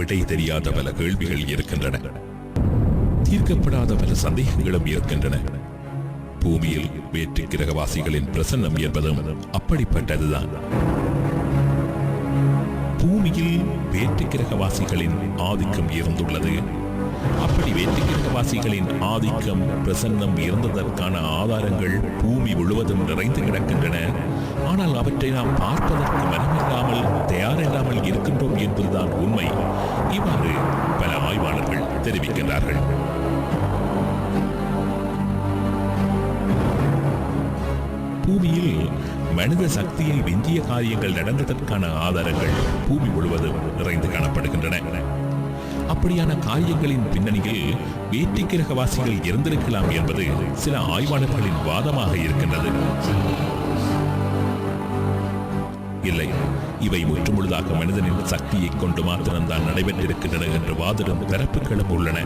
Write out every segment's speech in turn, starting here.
விடை தெரியாத பல கேள்விகள் இருக்கின்றன. தீர்க்கப்படாத பல சந்தேகங்களும் இருக்கின்றன. பூமியில் வேற்று கிரகவாசிகளின் பிரசன்னம் என்பதும் அப்படிப்பட்டதுதான். பூமியில் வேற்று கிரகவாசிகளின் ஆதிக்கம் இருந்துள்ளது. அப்படி வேற்று கிரகவாசிகளின் ஆதிக்கம் பிரசன்னம் இருந்ததற்கான ஆதாரங்கள் பூமி முழுவதும் நிறைந்து கிடக்கின்றன. ஆனால் அவற்றை நாம் பார்ப்பதற்கு மனமில்லாமல் தயாரில்லாமல் இருக்கின்றோம் என்பதுதான் உண்மை. இவ்வாறு பல ஆய்வாளர்கள் தெரிவிக்கின்றார்கள். பூமியில் மனித சக்தியை விஞ்சிய காரியங்கள் நடந்ததற்கான ஆதாரங்கள் பூமி முழுவதும் நிறைந்து காணப்படுகின்றன. அப்படியான காரியங்களின் பின்னணியில் வேட்டி கிரகவாசிகள் இருந்திருக்கலாம் என்பது சில ஆய்வாளர்களின் வாதமாக இருக்கின்றது. இல்லை. இவை முற்றுமுழுதாக மனிதனின் சக்தியை கொண்டு மாத்திரம்தான் நடைபெற்றிருக்கின்றன என்று வாதிடும் தரப்புகளும் உள்ளன.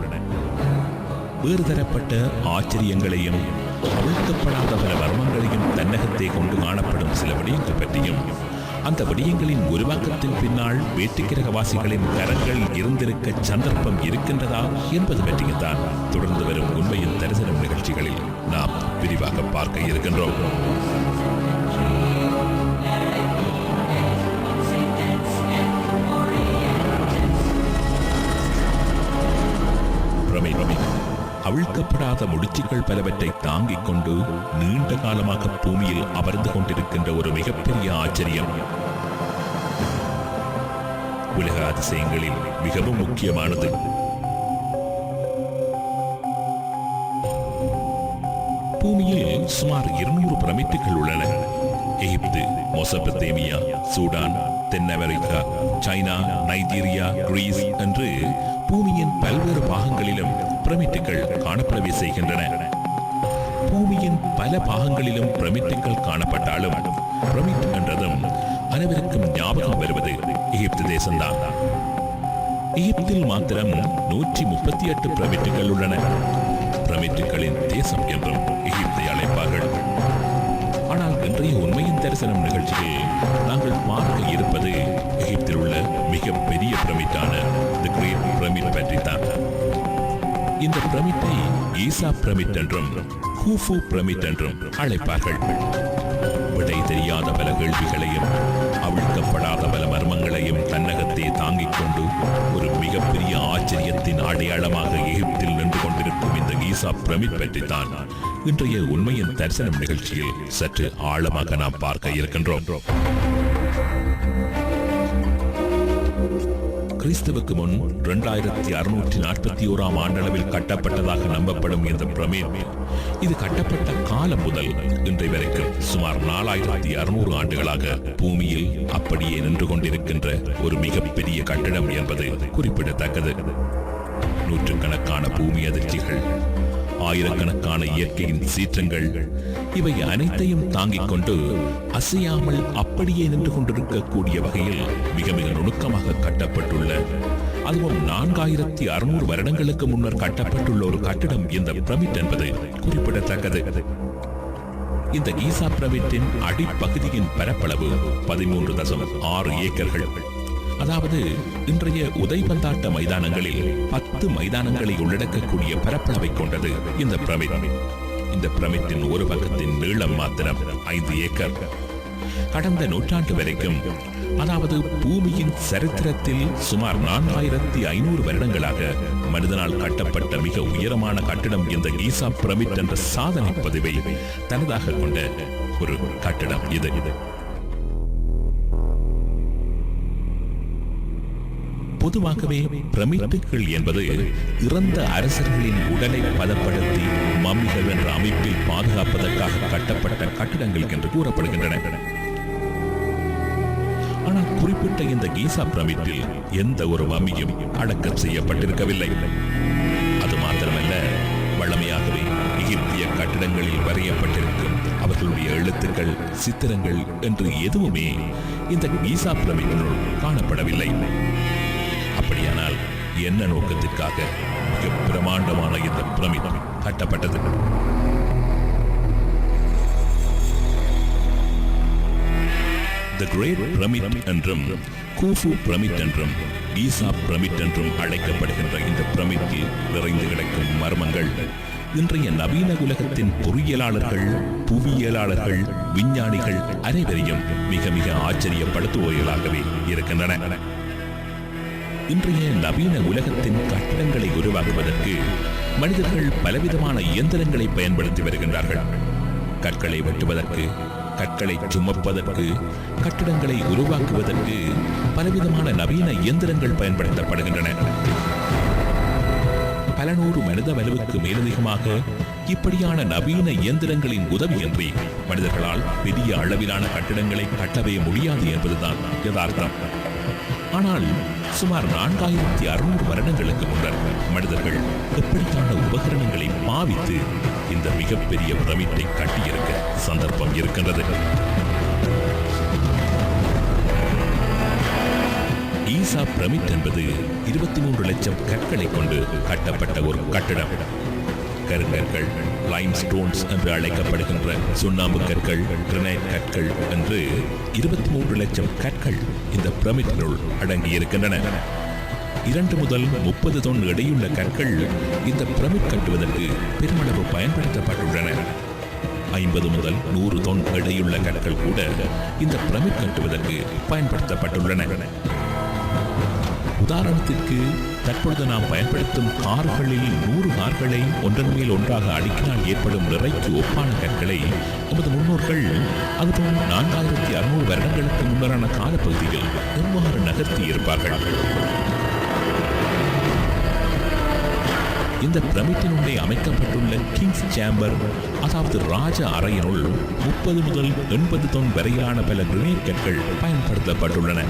வேறு தரப்பட்ட ஆச்சரியங்களையும் அவிழ்க்கப்படாத பல வர்மங்களையும் தன்னகத்தை கொண்டு காணப்படும் சில விடயங்கள் பற்றியும் அந்த விடயங்களின் உருவாக்கத்தின் பின்னால் வேற்றுக்கிரகவாசிகளின் கரங்கள் இருந்திருக்க சந்தர்ப்பம் இருக்கின்றதா என்பது பற்றியும் தான் தொடர்ந்து வரும் உண்மையின் தரிசனம் நிகழ்ச்சிகளில் நாம் விரிவாக பார்க்க இருக்கின்றோம். அவிழ்க்கப்படாத முடிச்சுகள் பலவற்றை தாங்கிக் கொண்டு நீண்ட காலமாக பூமியில் அமர்ந்து கொண்டிருக்கின்ற ஒரு மிகப்பெரிய ஆச்சரியம். உலக அதிசயங்களில் மிகவும் முக்கியமானது. பூமியில் சுமார் இருநூறு பிரமிட்டுகள் உள்ளன. எகிப்து மொசபத்தேமியா சூடான் தென் அமெரிக்கா சைனா நைஜீரியா கிரீஸ் என்று பூமியின் பல்வேறு பாகங்களிலும் பிரமிட்டுகள் காணப்படவே செய்கின்றன. பூமியின் பல பாகங்களிலும் பிரமிட்டுகள் காணப்பட்டாலும் பிரமிட் என்றதும் அனைவருக்கும் ஞாபகம் வருவது எகிப்து தேசம்தான். எகிப்தில் மாத்திரம் நூற்றி முப்பத்தி எட்டு பிரமிட்டுகள் உள்ளன. பிரமிட்டுகளின் தேசம் என்றும் எகிப்தை அழைப்பார்கள். ஆனால் இன்றைய உண்மையின் தரிசனம் நிகழ்ச்சியில் நாங்கள் பார்க்க இருப்பது எகிப்தில் உள்ள மிக பெரிய பிரமிட்டான தி கிரேட் பிரமிட் பற்றித்தான். இந்த பிரமிட்டை ஈசா பிரமிட் என்றும் ஹூஃபு பிரமிட் என்றும் அழைப்பார்கள். விடை தெரியாத பல கேள்விகளையும் அவிழ்க்கப்படாத பல மர்மங்களையும் தன்னகத்தே தாங்கிக் கொண்டு ஒரு மிகப்பெரிய ஆச்சரியத்தின் அடையாளமாக எகிப்தில் நின்று கொண்டிருக்கும் இந்த ஈசா பிரமிட் பற்றித்தான் இன்றைய உண்மையின் தரிசனம் நிகழ்ச்சியில் சற்று ஆழமாக நாம் பார்க்க இருக்கின்றோம். கிறிஸ்துவுக்கு முன் இரண்டாயிரத்தி அறுநூற்றி நாற்பத்தி ஓராம் ஆண்டளவில் கட்டப்பட்டதாக நம்பப்படும் இந்த பிரமிட் இது கட்டப்பட்ட காலம் முதல் இன்றை வரைக்கும் சுமார் நாலாயிரத்தி அறுநூறு ஆண்டுகளாக பூமியில் அப்படியே நின்று கொண்டிருக்கின்ற ஒரு மிகப்பெரிய கட்டடம் என்பது குறிப்பிடத்தக்கது. நூற்றுக்கணக்கான பூமி அதிர்ச்சிகள் ஆயிரக்கணக்கான இயற்கையின் சீற்றங்கள் இவை அனைத்தையும் தாங்கிக் கொண்டு அசையாமல் அப்படியே நின்று கொண்டிருக்கக்கூடிய வகையில் மிக மிக நுணுக்கமாக கட்டப்பட்டுள்ள அதுவும் நான்காயிரத்தி அறுநூறு வருடங்களுக்கு முன்னர் கட்டப்பட்டுள்ள ஒரு கட்டிடம் இந்த பிரமிட் என்பது குறிப்பிடத்தக்கது. இந்த ஈசா பிரமிட்டின் அடிப்பகுதியின் பரப்பளவு பதிமூன்று தசம் ஆறு ஏக்கர்கள். அதாவது இன்றைய உதைபந்தாட்ட மைதானங்களில் பத்து மைதானங்களை உள்ளடக்கக்கூடிய பரப்பளவை கொண்டது இந்த பிரமிட். இந்த பிரமிட்டின் ஒரு பக்கத்தின் நீளம் மாத்திரம் ஐந்து ஏக்கர். கடந்த நூற்றாண்டு வரைக்கும் அதாவது பூமியின் சரித்திரத்தில் சுமார் நான்காயிரத்தி ஐநூறு வருடங்களாக மனிதனால் கட்டப்பட்ட மிக உயரமான கட்டிடம் இந்த கீசா பிரமிட் என்ற சாதனை பதிவை தனதாக கொண்ட ஒரு கட்டிடம் இது. பொதுவாகவே பிரமிட்டுகள் என்பது இறந்த அரசர்களின் உடலை பதப்படுத்தி மம்மிகள் என்ற அமைப்பில் பாதுகாப்பதற்காக கட்டப்பட்ட கட்டிடங்கள் என்று கூறப்படுகின்றன. ஆனால் குறிப்பிட்ட இந்த கீசா பிரமிப்பில் எந்த ஒரு மம்மியும் அடக்கம் செய்யப்பட்டிருக்கவில்லை. அது மாத்திரமல்ல வழமையாகவே எகிப்திய கட்டிடங்களில் வரையப்பட்டிருக்கும் அவர்களுடைய எழுத்துக்கள் சித்திரங்கள் என்று எதுவுமே இந்த கீசா பிரமிப்பினுள் காணப்படவில்லை. என்ன நோக்கத்திற்காக? மிக பிரமாண்டமான இந்த பிரமிதம் கட்டப்பட்டது த கிரேட் பிரமிட் என்றும் கூஃபு பிரமிட் என்றும் ஈசா பிரமிட் என்றும் அழைக்கப்படுகின்ற இந்த பிரமிட்டில் நிறைந்து கிடக்கும் மர்மங்கள் இன்றைய நவீன உலகத்தின் பொறியியலாளர்கள் புவியியலாளர்கள் விஞ்ஞானிகள் அனைவரையும் மிக மிக ஆச்சரியப்படுத்துவோர்களாகவே இருக்கின்றன. இன்றைய நவீன உலகத்தின் கட்டிடங்களை உருவாக்குவதற்கு மனிதர்கள் பலவிதமான இயந்திரங்களை பயன்படுத்தி வருகின்றார்கள். கற்களை வெட்டுவதற்கு கற்களை சுமப்பதற்கு கட்டிடங்களை உருவாக்குவதற்கு பலவிதமான நவீன இயந்திரங்கள் பயன்படுத்தப்படுகின்றன. பல நூறு மனித வலுவுக்கு மேலதிகமாக இப்படியான நவீன இயந்திரங்களின் உதவியின்றி மனிதர்களால் பெரிய அளவிலான கட்டிடங்களை கட்டவே முடியாது என்பதுதான் யதார்த்தம். ஆனால் சுமார் நான்காயிரத்தி அறுநூறு வருடங்களுக்கு முன்னர் மனிதர்கள் எப்படித்தான உபகரணங்களை பாவித்து இந்த மிகப்பெரிய பிரமிட்டை கட்டியிருக்க சந்தர்ப்பம் இருக்கின்றது. ஈசா பிரமிட் என்பது இருபத்தி மூன்று லட்சம் கற்களை கொண்டு கட்டப்பட்ட ஒரு கட்டிடம். கருங்கற்கள் லைம் ஸ்டோன்ஸ் என்று அழைக்கப்படுகின்ற சுண்ணாம்பு கற்கள் கிரனைட் கற்கள் என்று இருபத்தி மூன்று லட்சம் கற்கள் இந்த பிரமிட்டினுள் அடங்கியிருக்கின்றன. இரண்டு முதல் முப்பது தொன் இடையுள்ள கற்கள் இந்த பிரமிட் கட்டுவதற்கு பெருமளவு பயன்படுத்தப்பட்டுள்ளன. ஐம்பது முதல் நூறு தொன் இடையுள்ள கற்கள் கூட இந்த பிரமிட் கட்டுவதற்கு பயன்படுத்தப்பட்டுள்ளன. உதாரணத்திற்கு தற்பொழுது நாம் பயன்படுத்தும் கார்களில் நூறு கார்களை ஒன்றன் மேல் ஒன்றாக அடுக்கினால் ஏற்படும் நிறைக்கு ஒப்பான கற்களை நமது முன்னோர்கள் அதுபோல் நான்காயிரத்தி அறுநூறு வருடங்களுக்கு முன்னரான காலப்பகுதியில் எவ்வாறு நகர்த்தி இருப்பார்கள்? இந்த பிரமிட்டினுடைய அமைக்கப்பட்டுள்ள கிங்ஸ் சேம்பர் அதாவது ராஜ அறையினுள் முப்பது முதல் எண்பது தொன் வரையிலான பல கிரனேட் கற்கள் பயன்படுத்தப்பட்டுள்ளன.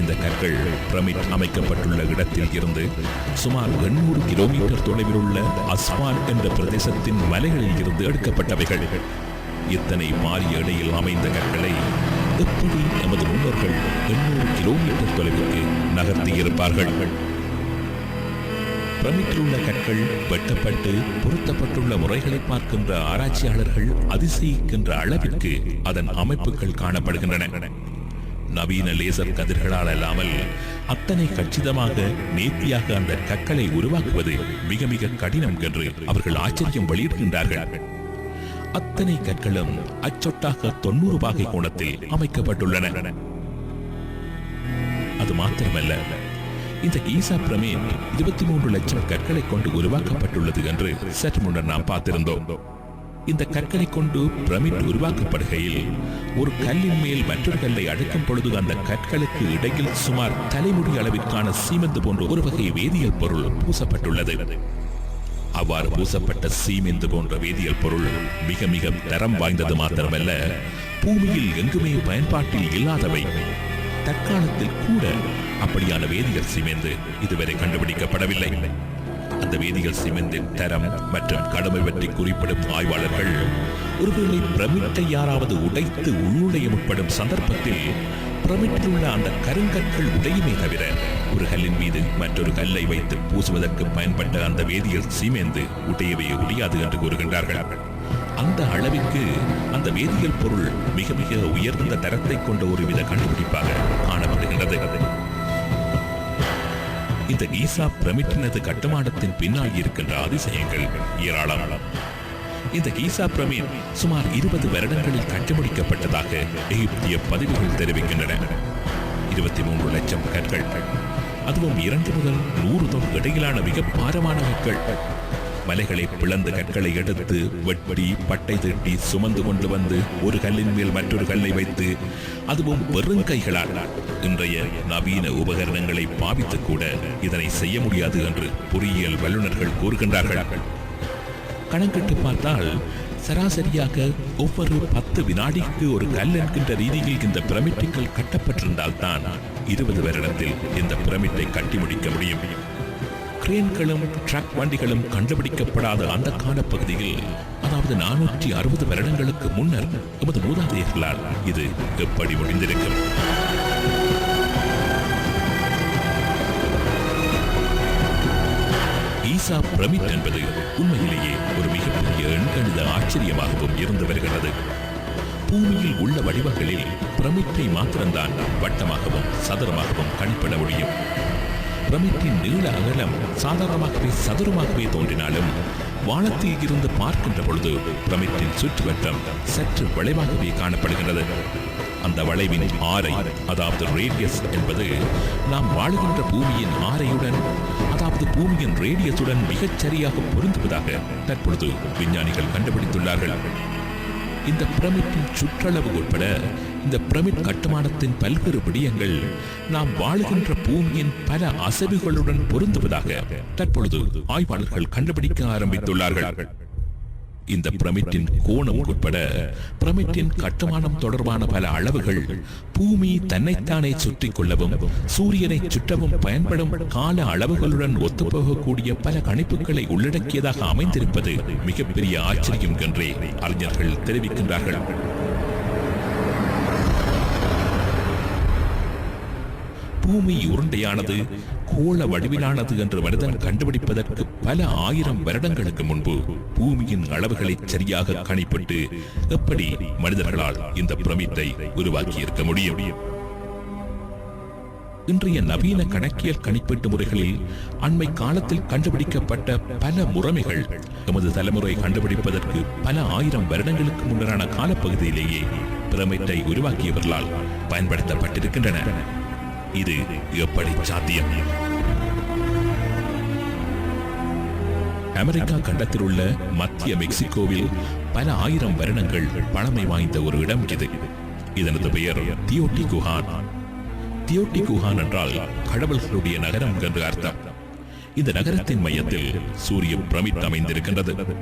இந்த கற்கள் பிரமிட் அமைக்கப்பட்டுள்ள இடத்தில் இருந்து சுமார் எண்ணூறு கிலோமீட்டர் தொலைவில் உள்ள அஸ்வான் என்ற பிரதேசத்தின் மலைகளில் இருந்து எடுக்கப்பட்டவைகள். இத்தனை பாரிய இடையில் அமைந்த கற்களை எப்படி நமது முன்னோர்கள் எண்ணூறு கிலோமீட்டர் தொலைவிற்கு நகர்த்தி இருப்பார்கள் பிரமிட்டில் உள்ள கற்கள் வெட்டப்பட்டு பொருத்தப்பட்டுள்ள முறைகளை பார்க்கின்ற ஆராய்ச்சியாளர்கள் அதிசயிக்கின்ற அளவிற்கு அதன் அமைப்புகள் காணப்படுகின்றன. நவீன லேசர் கதிர்களால் அல்லாமல் அத்தனை கச்சிதமாக நேர்த்தியாக அந்த கற்களை உருவாக்குவது மிக மிக கடினம் என்று அவர்கள் ஆச்சரியம் வெளியிடுகின்றார்கள். அத்தனை கற்களும் அச்சொட்டாக தொண்ணூறு பாகை கோணத்தில் அமைக்கப்பட்டுள்ளன. அது மாத்திரமல்ல இந்த ஈசா பிரமேன் இருபத்தி மூன்று லட்சம் கற்களை கொண்டு உருவாக்கப்பட்டுள்ளது என்று சற்று முன்னர் நாம் பார்த்திருந்தோம். இந்த கற்களை கொண்டு பிரமிட் உருவாக்கப்படுகையில் ஒரு கல்லின் மேல் மற்றொரு கல்லை அடுக்கும் பொழுது அந்த கற்களுக்கு இடையில் சுமார் தலைமுடி அளவிற்கான சீமெந்து போன்ற ஒரு வகை வேதியியல் பொருள் பூசப்பட்டுள்ளது. அவ்வாறு பூசப்பட்ட சீமெந்து போன்ற வேதியியல் பொருள் மிக மிக தரம் வாய்ந்தது மாத்திரமல்ல பூமியில் எங்குமே பயன்பாட்டில் இல்லாதவை. தற்காலத்தில் கூட அப்படியான வேதியியல் சீமெந்து இதுவரை கண்டுபிடிக்கப்படவில்லை. அந்த வேதியியல் சிமெந்தின் தரம் மற்றும் கடமை பற்றி குறிப்பிடும் ஆய்வாளர்கள் ஒருவேளை பிரமிட்டை யாராவது உடைத்து உள்ளுடைய முற்படும் சந்தர்ப்பத்தில் பிரமிட்டில் உள்ள அந்த கருங்கற்கள் உடையுமே தவிர ஒரு கல்லின் மீது மற்றொரு கல்லை வைத்து பூசுவதற்கு பயன்பட்ட அந்த வேதியியல் சீமேந்து உடையவே முடியாது என்று கூறுகின்றார்கள். அந்த அளவிற்கு அந்த வேதியியல் பொருள் மிக மிக உயர்ந்த தரத்தை கொண்ட ஒருவித கண்டுபிடிப்பாக காணப்படுகின்றது. இந்த கீசா பிரமிட்டினது கட்டுமானத்தின் பின்னால் இருக்கின்ற அதிசயங்கள் ஏராளம். இந்த கீசா பிரமிட் சுமார் இருபது வருடங்களில் கட்டுமுடிக்கப்பட்டதாக எகிப்திய பதிவுகள் தெரிவிக்கின்றன. இருபத்தி மூன்று லட்சம் கற்கள் அதுவும் இரண்டு முதல் நூறு தொன் இடையிலான மிக பாரமான கற்கள். மலைகளை பிளந்து கற்களை எடுத்து வெட்டி பட்டை தீட்டி சுமந்து கொண்டு வந்து ஒரு கல்லின் மேல் மற்றொரு கல்லை வைத்து அதுவும் வெறும் கைகளால் இன்றைய நவீன உபகரணங்களை பாவித்து கூட இதனை செய்ய முடியாது என்று பொறியியல் வல்லுநர்கள் கூறுகின்றார்கள். கணக்கிட்டு பார்த்தால் சராசரியாக ஒவ்வொரு பத்து வினாடிக்கு ஒரு கல் என்கின்ற ரீதியில் இந்த பிரமிட்டுகள் கட்டப்பட்டிருந்தால் தான் இருபது வருடத்தில் இந்த பிரமிட்டை கட்டி முடிக்க முடியும். கிரேன்களும் ட்ரக் வண்டிகளும் கண்டுபிடிக்கப்படாத அந்த காலப்பகுதியில் அதாவது நானூற்றி அறுபது வருடங்களுக்கு முன்னர் எமது மூதாதையர்களால் இது எப்படி முடிந்திருக்கும் ஈசா பிரமிட் என்பது உண்மையிலேயே ஒரு மிகப்பெரிய எண்கணித ஆச்சரியமாகவும் இருந்து வருகிறது பூமியில் உள்ள வடிவங்களில் பிரமிட்டை மாத்திரம்தான் வட்டமாகவும் சதுரமாகவும் கணிப்பிட முடியும். பிரமிட்டின் நீள அகலம் சாதாரணமாகவே சதுரமாகவே தோன்றினாலும் வானத்தில் இருந்து பார்க்கின்ற பொழுது பிரமிட்டின் சுற்றுவட்டம் சற்று வளைவாகவே காணப்படுகிறது அந்த வளைவின் ஆரை அதாவது ரேடியஸ் என்பது நாம் வாழுகின்ற பூமியின் ஆரையுடன் அதாவது பூமியின் ரேடியஸுடன் மிகச் சரியாக பொருந்துவதாக தற்பொழுது விஞ்ஞானிகள் கண்டுபிடித்துள்ளார்கள். இந்த பிரமிட்டின் சுற்றளவு உட்பட இந்த பிரமிட் கட்டுமானத்தின் பல்வேறு விடயங்கள் நாம் வாழுகின்ற பூமியின் பல அசைவுகளுடன் பொருந்துவதாக தற்பொழுது ஆய்வாளர்கள் கண்டுபிடிக்க ஆரம்பித்துள்ளார்கள். இந்த பிரமிட்டின் கோணம் உட்பட பிரமிட்டின் கட்டுமானம் தொடர்பான பல அளவுகள் பூமி தன்னைத்தானே சுற்றிக் கொள்ளவும் சூரியனை சுற்றவும் பயன்படும் கால அளவுகளுடன் ஒத்துப்போகக்கூடிய பல கணிப்புகளை உள்ளடக்கியதாக அமைந்திருப்பது மிகப்பெரிய ஆச்சரியம் என்றே அறிஞர்கள் தெரிவிக்கின்றார்கள். பூமி உருண்டையானது கோள வடிவிலானது என்று மனிதன் கண்டுபிடிப்பதற்கு பல ஆயிரம் வருடங்களுக்கு முன்பு பூமியின் அளவுகளை சரியாக கணிப்பிட்டு எப்படி மனிதர்களால் இந்த பிரமிட்டை உருவாக்கியிருக்க முடியும்? இன்றைய நவீன கணக்கியல் கணிப்பீட்டு முறைகளில் அண்மை காலத்தில் கண்டுபிடிக்கப்பட்ட பல முறைமைகள் எமது தலைமுறை கண்டுபிடிப்பதற்கு பல ஆயிரம் வருடங்களுக்கு முன்னரான காலப்பகுதியிலேயே பிரமிட்டை உருவாக்கியவர்களால் பயன்படுத்தப்பட்டிருக்கின்றன. இது எப்படி சாத்தியம்? அமெரிக்கா கண்டத்தில் உள்ள மத்திய மெக்சிகோவில் பல ஆயிரம் வருடங்கள் பழமை வாய்ந்த ஒரு இடம் இது. இதனது பெயர் தியோட்டி குஹான். தியோட்டி குஹான் என்றால் கடவுள்களுடைய நகரம் என்று அர்த்தம். இந்த நகரத்தின் மையத்தில் சூரிய பிரமிட் அமைந்திருக்கின்றது.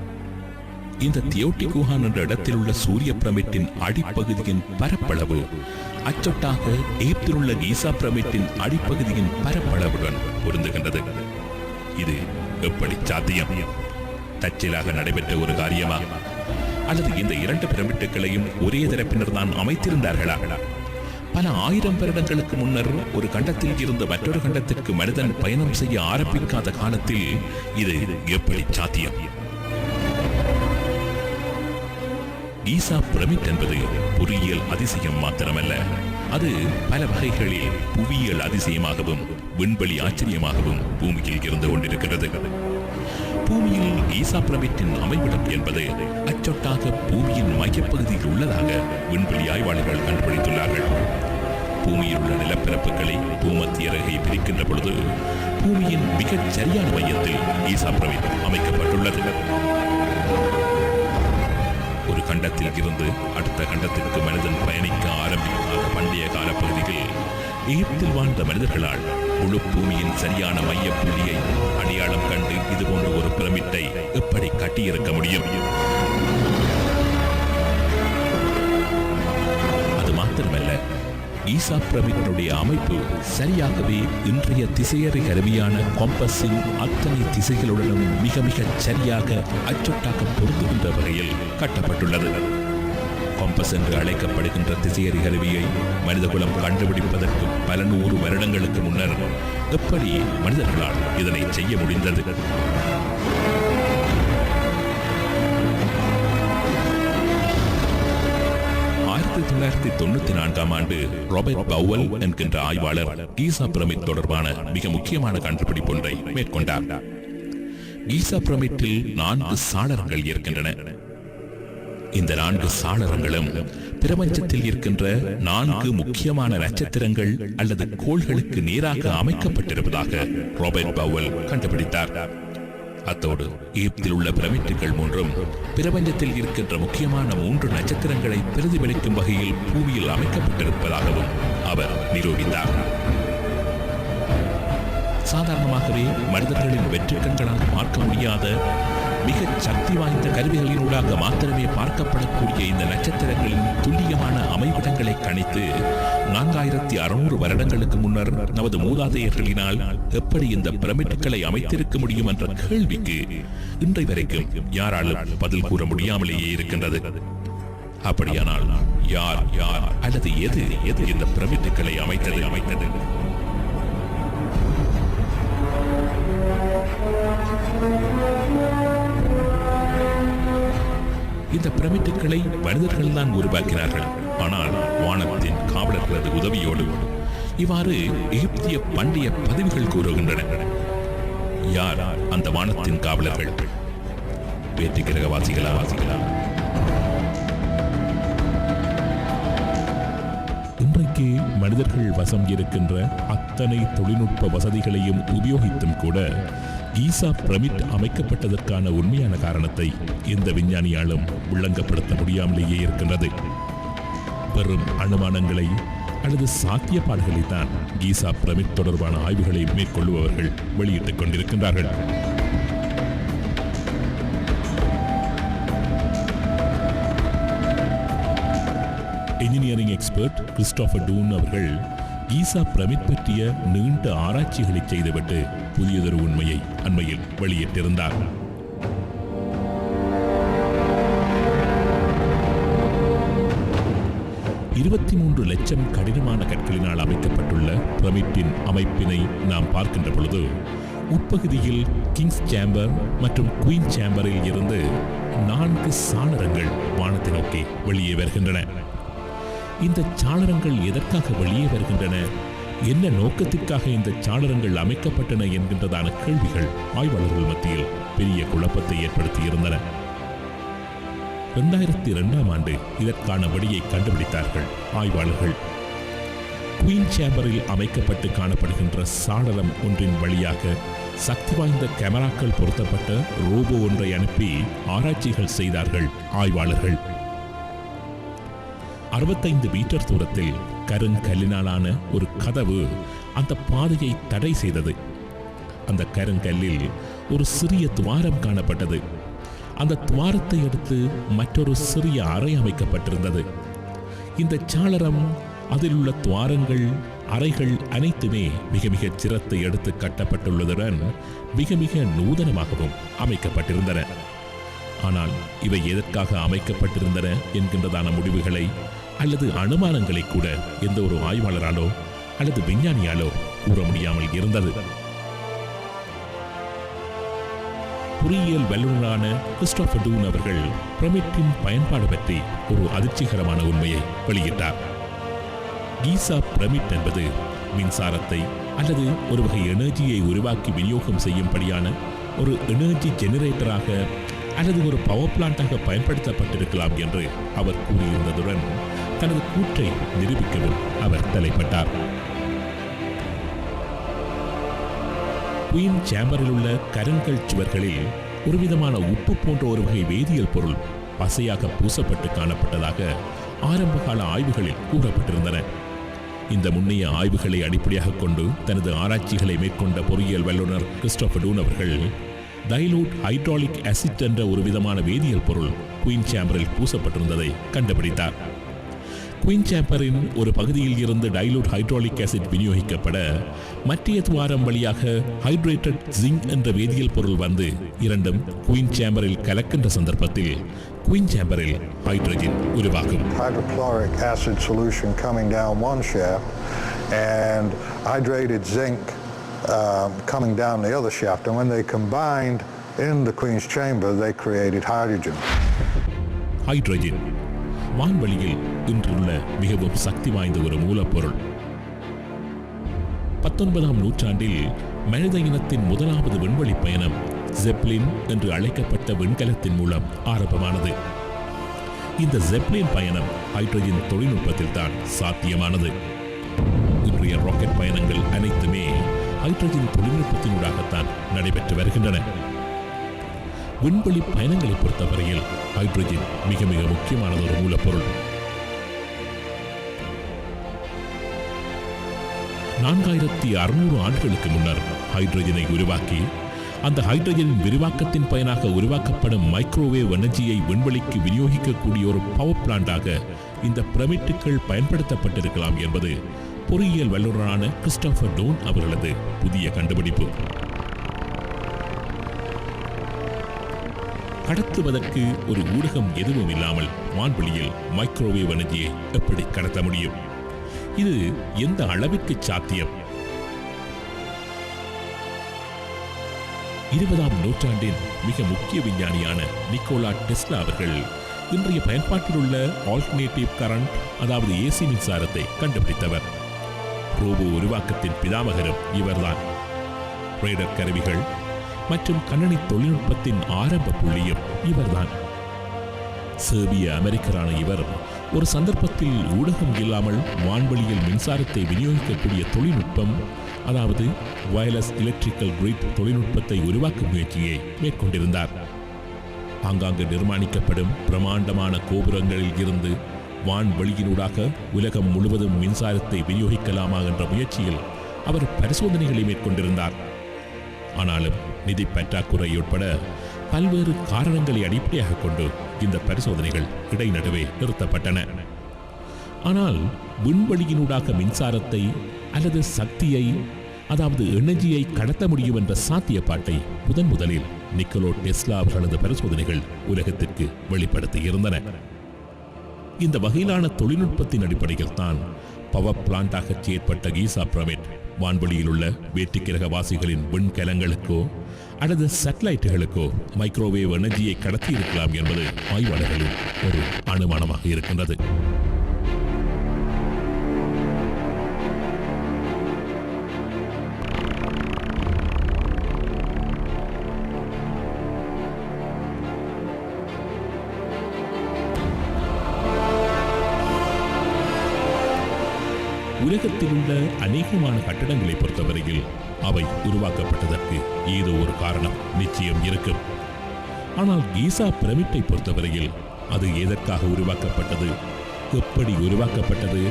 இந்த தியோட்டி குஹான் என்ற இடத்தில் உள்ள சூரிய பிரமிட்டின் அடிப்பகுதியின் பரப்பளவு. அச்சொட்டாக எகிப்தில் உள்ள கீசா பிரமிட்டின் அடிப்பகுதியின் பரப்பளவுடன் பொருந்துகின்றது. இது எப்படி சாத்தியம்? தற்செயலாக நடைபெற்ற ஒரு காரியமா? அல்லது இந்த இரண்டு பிரமிட்டுகளையும் ஒரே தரப்பினர் தான் அமைத்திருந்தார்களா? பல ஆயிரம் வருடங்களுக்கு முன்னர் ஒரு கண்டத்தில் இருந்து மற்றொரு கண்டத்திற்கு மனிதன் பயணம் செய்ய ஆரம்பிக்காத காலத்தில் இது எப்படி சாத்தியம்? ஈசா பிரமிட் என்பது பொறியியல் அதிசயம் மாத்திரமல்ல. அது பல வகைகளில் புவியியல் அதிசயமாகவும் விண்வெளி ஆச்சரியமாகவும் பூமியில் இருந்து கொண்டிருக்கிறது. பூமியில் ஈசா பிரமிட்டின் அமைவிடம் என்பது அச்சொட்டாக பூமியின் மையப்பகுதியில் உள்ளதாக விண்வெளி ஆய்வாளர்கள் கண்டுபிடித்துள்ளார்கள். பூமியில் உள்ள நிலப்பரப்புகளை பூமத்திய ரகை பிரிக்கின்ற பொழுது பூமியின் மிகச் சரியான மையத்தில் ஈசா பிரமிட் அமைக்கப்பட்டுள்ளது. ஒரு கண்டத்தில் இருந்து அடுத்த கண்டத்திற்கு மனிதன் பயணிக்க ஆரம்பிக்காத பண்டைய கால பகுதிகளில் எகிப்தில் வாழ்ந்த மனிதர்களால் முழு பூமியின் சரியான மைய புள்ளியை அடையாளம் கண்டு இது போன்ற ஒரு பிரமிட்டை எப்படி கட்டியிருக்க முடியும்? அது மாத்திரமல்ல ஈசா பிரமிட்டினுடைய அமைப்பு சரியாகவே இன்றைய திசையறி கருவியான காம்பஸின் அத்தனை திசைகளுடனும் மிக மிக சரியாக அச்சொட்டாக பொருந்துகின்ற வகையில் கட்டப்பட்டுள்ளது. காம்பஸ் என்று அழைக்கப்படுகின்ற திசையறி கருவியை மனிதகுலம் கண்டுபிடிப்பதற்கு பல நூறு வருடங்களுக்கு முன்னர் எப்படி மனிதர்களால் இதனை செய்ய முடிந்தது? தொள்ளாயிரத்தி தொண்ணூத்தி நான்காம் ஆண்டு ராபர்ட் பவல் என்கின்ற ஆய்வாளர் கீசா பிரமிட் தொடர்பான மிக முக்கியமான கண்டுபிடிப்பு ஒன்றை மேற்கொண்டார். கீசா பிரமிட்டில் நான்கு சாளரங்கள் இருக்கின்றன. இந்த நான்கு சாளரங்களும் பிரபஞ்சத்தில் இருக்கின்ற நான்கு முக்கியமான நட்சத்திரங்கள் அல்லது கோள்களுக்கு நேராக அமைக்கப்பட்டிருப்பதாக ராபர்ட் பவல் கண்டுபிடித்தார். அத்தோடு ஈப்தில் உள்ள பிரமிட்டுகள் மூன்றும் பிரபஞ்சத்தில் இருக்கின்ற முக்கியமான மூன்று நட்சத்திரங்களை பிரதிபலிக்கும் வகையில் பூமியில் அமைக்கப்பட்டிருப்பதாகவும் அவர் நிரூபித்தார். சாதாரணமாகவே மனிதர்களின் வெற்றி கண்களால் பார்க்க முடியாத மிக சக்தி வாய்ந்த கருவிகளினூடாக மாத்திரமே பார்க்கப்படக்கூடிய இந்த நட்சத்திரங்களின் துல்லியமான அமைவிடங்களை கணித்து நான்காயிரத்தி அறுநூறு வருடங்களுக்கு முன்னர் நமது மூதாதையர்களினால் எப்படி இந்த பிரமிட்டுகளை அமைத்திருக்க முடியும் என்ற கேள்விக்கு இன்றை வரைக்கும் யாராலும் பதில் கூற முடியாமலேயே இருக்கின்றது. அப்படியானால் யார் யார் அல்லது எது எது இந்த பிரமிட்டுகளை அமைத்தது அமைத்தது? இந்த பிரமிட்டுகளை மனிதர்கள் தான் உருவாக்கினார்கள். ஆனால் வானத்தின் காவலர்களது உதவியோடு இவ்வாறு எகிப்திய பண்டைய பதிவுகள் கூறுகின்றன. யார் அந்த வானத்தின் காவலர்கள்? வேற்றி கிரகவாசிகளா? வாசிகளா இன்றைக்கு மனிதர்கள் வசம் இருக்கின்ற அத்தனை தொழில்நுட்ப வசதிகளையும் உபயோகித்தும் கூட ஈசா பிரமிட் அமைக்கப்பட்டதற்கான உண்மையான காரணத்தை எந்த விஞ்ஞானியாலும் விளங்கப்படுத்த முடியாமலேயே இருக்கின்றது. வெறும் அனுமானங்களை அல்லது சாத்தியப்பாடுகளை தான் கீசா பிரமிட் தொடர்பான ஆய்வுகளை மேற்கொள்பவர்கள் வெளியிட்டுக் கொண்டிருக்கின்றார்கள். என்ஜினியரிங் எக்ஸ்பர்ட் கிறிஸ்டோபர் டூன் அவர்கள் ஈசா பிரமிட் பற்றிய நீண்ட ஆராய்ச்சிகளை செய்துவிட்டு புதியதொரு உண்மையை அண்மையில் வெளியிட்டிருந்தார். இருபத்தி மூன்று லட்சம் கடினமான கற்களினால் அமைக்கப்பட்டுள்ள பிரமிட்டின் அமைப்பினை நாம் பார்க்கின்ற பொழுது உட்பகுதியில் கிங்ஸ் சேம்பர் மற்றும் குயின் சேம்பரில் இருந்து நான்கு சாளரங்கள் வானத்தை நோக்கி வெளியே வருகின்றன. இந்த சாளரங்கள் எதற்காக வெளியே வருகின்றன? என்ன நோக்கத்திற்காக இந்த சாளரங்கள் அமைக்கப்பட்டன என்கின்றதான கேள்விகள் ஆய்வாளர்கள் மத்தியில் பெரிய குழப்பத்தை ஏற்படுத்தியிருந்தன. இரண்டாயிரத்தி இரண்டாம் ஆண்டு இதற்கான வழியை கண்டுபிடித்தார்கள் ஆய்வாளர்கள். குயின் சேம்பரில் அமைக்கப்பட்டு காணப்படுகின்ற சாளரம் ஒன்றின் வழியாக சக்தி வாய்ந்த கேமராக்கள் பொருத்தப்பட்ட ரோபோ ஒன்றை அனுப்பி ஆராய்ச்சிகள் செய்தார்கள் ஆய்வாளர்கள். அறுபத்தைந்து மீட்டர் தூரத்தில் கருங்கல்லினாலான ஒரு கதவு அந்த பாதையை தடை செய்தது. அந்த கருங்கல்லில் ஒரு சிறிய துவாரம் காணப்பட்டது. அந்த துவாரத்தை அடுத்து மற்றொரு சிறிய அறை அமைக்கப்பட்டிருந்தது. இந்த சாளரம் அதில் உள்ள துவாரங்கள் அறைகள் அனைத்துமே மிக மிக சிரத்தை எடுத்து கட்டப்பட்டுள்ளதுடன் மிக மிக நூதனமாகவும் அமைக்கப்பட்டிருந்தன. ஆனால் இவை எதற்காக அமைக்கப்பட்டிருந்தன என்கின்றதான முடிவுகளை அல்லது அனுமானங்களை கூட எந்த ஒரு ஆய்வாளராலோ அல்லது விஞ்ஞானியாலோ கூற முடியாமல் இருந்தது. பொறியியல் வல்லுநரான கிறிஸ்டோபர் டூன் அவர்கள் பிரமிட்டின் பயன்பாடு பற்றி ஒரு அதிர்ச்சிகரமான உண்மையை வெளியிட்டார். கீசா பிரமிட் என்பது மின்சாரத்தை அல்லது ஒரு வகை எனர்ஜியை உருவாக்கி விநியோகம் செய்யும்படியான ஒரு எனர்ஜி ஜெனரேட்டராக அல்லது ஒரு பவர் பிளான்ட்டாக பயன்படுத்தப்பட்டிருக்கலாம் என்று அவர் கூறியிருந்ததுடன் தனது கூற்றை நிரூபிக்கவும் அவர் தலைப்பட்டார். குயின் சேம்பரில் உள்ள கருங்கல் சுவர்களில் ஒருவிதமான உப்பு போன்ற ஒரு வகை வேதியியல் பொருள் பசையாக பூசப்பட்டு காணப்பட்டதாக ஆரம்பகால ஆய்வுகளில் கூறப்பட்டிருந்தன. இந்த முன்னைய ஆய்வுகளை அடிப்படையாக கொண்டு தனது ஆராய்ச்சிகளை மேற்கொண்ட பொறியியல் வல்லுநர் கிறிஸ்டோபர் டூன் அவர்கள் டைலூட் ஹைட்ராலிக் அசிட் என்ற ஒரு விதமான வேதியியல் பொருள் குயின் சேம்பரில் பூசப்பட்டிருந்ததை கண்டுபிடித்தார். குயின் சேம்பரின் ஒரு பகுதியில் இருந்து டைலூட் ஹைட்ராலிக் ஆசிட் விநியோகிக்கப்பட மற்றைய துவாரம் வழியாக ஹைட்ரேட்டட் ஜிங்க் என்ற வேதியியல் பொருள் வந்து இரண்டும் குயின் சேம்பரில் கலக்கின்ற சந்தர்ப்பத்தில் குயின் சேம்பரில் ஹைட்ரஜன் உருவாகும். Hydrochloric acid solution coming down one shaft and hydrated zinc um, coming down the other shaft. And when they combined in the Queen's chamber, they created hydrogen. Hydrogen. வான்வெளியில் இன்றுள்ள மிகவும் சக்தி வாய்ந்த ஒரு மூலப்பொருள் பத்தொன்பதாம் நூற்றாண்டில் மனித இனத்தின் முதலாவது விண்வெளி பயணம் ஜெப்லின் என்று அழைக்கப்பட்ட விண்கலத்தின் மூலம் ஆரம்பமானது இந்த ஜெப்லின் பயணம் ஹைட்ரஜன் தொழில்நுட்பத்தில் தான் சாத்தியமானது இன்றைய ராக்கெட் பயணங்கள் அனைத்துமே ஹைட்ரஜன் தொழில்நுட்பத்தினூடாகத்தான் நடைபெற்று வருகின்றன. விண்வெளி பயணங்களை பொறுத்தவரையில் ஹைட்ரஜன் மிக மிக முக்கியமானது ஒரு மூலப்பொருள். நான்காயிரத்தி அறுநூறு ஆண்டுகளுக்கு முன்னர் ஹைட்ரஜனை உருவாக்கி அந்த ஹைட்ரஜனின் விரிவாக்கத்தின் பயனாக உருவாக்கப்படும் மைக்ரோவேவ் எனர்ஜியை விண்வெளிக்கு விநியோகிக்கக்கூடிய ஒரு பவர் பிளான்டாக இந்த பிரமிட்டுகள் பயன்படுத்தப்பட்டிருக்கலாம் என்பது பொறியியல் வல்லுநரான கிறிஸ்டோபர் டோன் அவர்களது புதிய கண்டுபிடிப்பு. கடத்துவதற்கு ஒரு ஊடகம் எதுவும் இல்லாமல் வான்வெளியில் மைக்ரோவேவ் எனர்ஜியை எப்படி கடத்த முடியும்? இது எந்த அளவிற்கு சாத்தியம்? இருபதாம் நூற்றாண்டின் மிக முக்கிய விஞ்ஞானியான நிக்கோலா டெஸ்லா அவர்கள் இன்றைய பயன்பாட்டில் உள்ள ஆல்டர்னேட்டிவ் கரண்ட் அதாவது ஏசி மின்சாரத்தை கண்டுபிடித்தவர். ரோபோ உருவாக்கத்தின் பிதாமகரும் இவர்தான். ரேடர் கருவிகள் மற்றும் கணனி தொழில்நுட்பத்தின் ஆரம்ப புள்ளியும் இவர்தான். சேர்பிய அமெரிக்கரான இவர் ஒரு சந்தர்ப்பத்தில் ஊடகம் இல்லாமல் வான்வெளியில் மின்சாரத்தை விநியோகிக்கக்கூடிய தொழில்நுட்பம் அதாவது வயர்லெஸ் எலக்ட்ரிக்கல் கிரிட் தொழில்நுட்பத்தை உருவாக்கும் முயற்சியை மேற்கொண்டிருந்தார். ஆங்காங்கு நிர்மாணிக்கப்படும் பிரமாண்டமான கோபுரங்களில் இருந்து வான்வெளியினூடாக உலகம் முழுவதும் மின்சாரத்தை விநியோகிக்கலாமா என்ற முயற்சியில் அவர் பரிசோதனைகளை மேற்கொண்டிருந்தார். ஆனாலும் நிதி பற்றாக்குறை உட்பட பல்வேறு காரணங்களை அடிப்படையாக கொண்டு இந்த பரிசோதனைகள் இடைநடுவே நிறுத்தப்பட்டன. ஆனால் விண்வெளியினூடாக மின்சாரத்தை அல்லது சக்தியை அதாவது எனர்ஜியை கடத்த முடியும் என்ற சாத்தியப்பாட்டை முதன் முதலில் நிக்கலோ டெஸ்லா அவர்களது பரிசோதனைகள் உலகத்திற்கு வெளிப்படுத்தியிருந்தன. இந்த வகையிலான தொழில்நுட்பத்தின் அடிப்படையில் தான் பவர் பிளான்டாக செயற்பட்ட கீசா பிரமிட் வான்வெளியில் உள்ள வேற்றுக்கிரக வாசிகளின் விண்கலங்களுக்கோ அல்லது சேட்டலைட்டுகளுக்கோ மைக்ரோவேவ் எனர்ஜியை கடத்தி இருக்கலாம் என்பது ஆய்வாளர்களின் ஒரு அனுமானமாக இருக்கின்றது. உலகத்தில் உள்ள அநேகமான கட்டடங்களை பொறுத்தவரையில் அவை உருவாக்கப்பட்டதற்கு ஏதோ ஒரு காரணம் நிச்சயம் இருக்கும். ஆனால் கீசா பிரமிட்டை பொறுத்தவரையில் அது எதற்காக உருவாக்கப்பட்டது? எப்படி உருவாக்கப்பட்டது?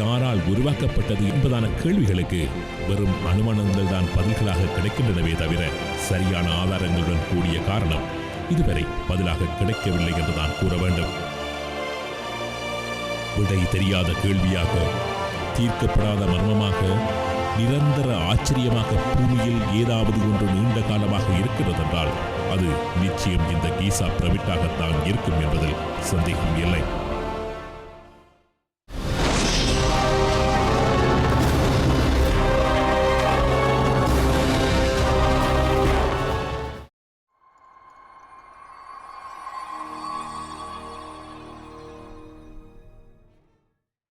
யாரால் உருவாக்கப்பட்டது என்பதான கேள்விகளுக்கு வெறும் அனுமானங்கள் தான் பதில்களாக கிடைக்கின்றனவே தவிர சரியான ஆதாரங்களுடன் கூடிய காரணம் இதுவரை பதிலாக கிடைக்கவில்லை என்றுதான் கூற வேண்டும். விடை தெரியாத கேள்வியாக தீர்க்கப்படாத மர்மமாக நிரந்தர ஆச்சரியமாக பூமியில் ஏதாவது ஒன்று நீண்ட காலமாக இருக்கிறது என்றால் அது நிச்சயம் இந்த கீசா பிரவிட்டாகத்தான் இருக்கும் என்பதில் சந்தேகம் இல்லை.